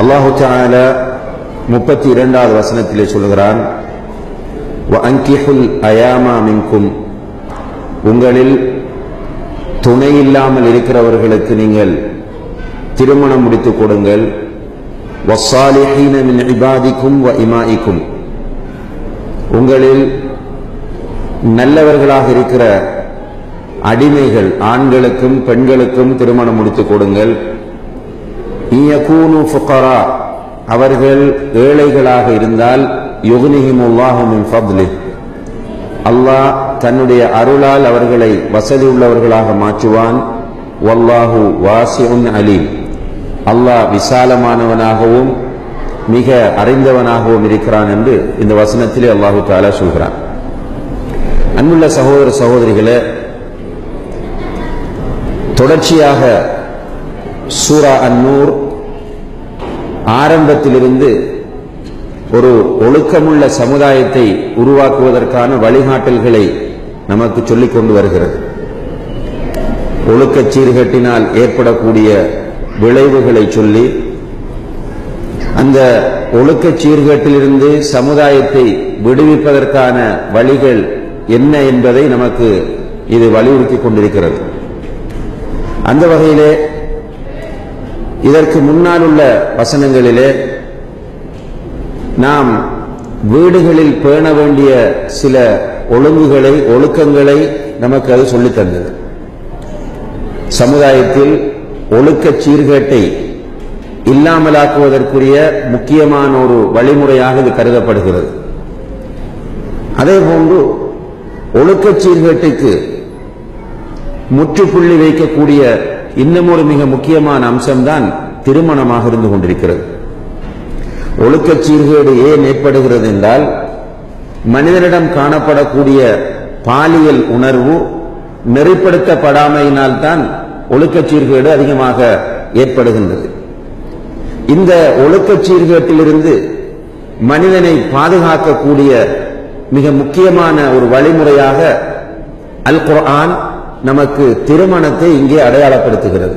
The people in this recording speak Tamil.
அல்லாஹு முப்பத்தி இரண்டாவது வசனத்திலே சொல்கிறான் அயாமா மின்கும். உங்களில் துணை இல்லாமல் இருக்கிறவர்களுக்கு நீங்கள் திருமணம் முடித்துக் கொடுங்கள். இபாதிக்கும் வ இமாயிக்கும் உங்களில் நல்லவர்களாக இருக்கிற அடிமைகள் ஆண்களுக்கும் பெண்களுக்கும் திருமணம் முடித்துக் கொடுங்கள். இயகூனு ஃபுகரா அவர்கள் ஏழைகளாக இருந்தால் யுகுனிஹிமுல்லாஹு ஃபத்லி அல்லாஹ் தன்னுடைய அருளால் அவர்களை வசதி உள்ளவர்களாக மாற்றுவான். வல்லாஹு வாசிஉன் அலீம். அல்லாஹ் விசாலமானவனாகவும் மிக அறிந்தவனாகவும் இருக்கிறான் என்று இந்த வசனத்திலே அல்லாஹு தாலா சொல்கிறான். அன்புள்ள சகோதர சகோதரிகளை தொடர்ச்சியாக சூரா அந்நூர் ஆரம்பத்திலிருந்து ஒரு ஒழுக்கமுள்ள சமுதாயத்தை உருவாக்குவதற்கான வழிகாட்டல்களை நமக்கு சொல்லிக் கொண்டு வருகிறது. ஒழுக்கச் சீர்கட்டினால் ஏற்படக்கூடிய விளைவுகளை சொல்லி அந்த ஒழுக்கச் சீர்கட்டிலிருந்து சமுதாயத்தை விடுவிப்பதற்கான வழிகள் என்ன என்பதை நமக்கு இது வலியுறுத்தி கொண்டிருக்கிறது. அந்த வகையிலே இதற்கு முன்னால் உள்ள வசனங்களிலே நாம் வீடுகளில் பேண வேண்டிய சில ஒழுங்குகளை ஒழுக்கங்களை நமக்கு அது சொல்லித் தந்தது சமுதாயத்தில் ஒழுக்கச் சீர்கேட்டை இல்லாமலாக்குவதற்குரிய முக்கியமான ஒரு வழிமுறையாக இது கருதப்படுகிறது. அதே போன்று ஒழுக்கச் சீர்கேட்டுக்கு முற்றுப்புள்ளி வைக்கக்கூடிய இன்னும் ஒரு மிக முக்கியமான அம்சம்தான் திருமணமாக இருந்து கொண்டிருக்கிறது. ஒழுக்கச் சீர்கேடு ஏன் ஏற்படுகிறது என்றால் மனிதனிடம் காணப்படக்கூடிய பாலியல் உணர்வு நெறிப்படுத்தப்படாமையினால் தான் ஒழுக்கச் சீர்கேடு அதிகமாக ஏற்படுகின்றது. இந்த ஒழுக்கச் சீர்கேட்டிலிருந்து மனிதனை பாதுகாக்கக்கூடிய மிக முக்கியமான ஒரு வழிமுறையாக அல் குர்ஆன் நமக்கு திருமணத்தை இங்கே அடையாளப்படுத்துகிறது.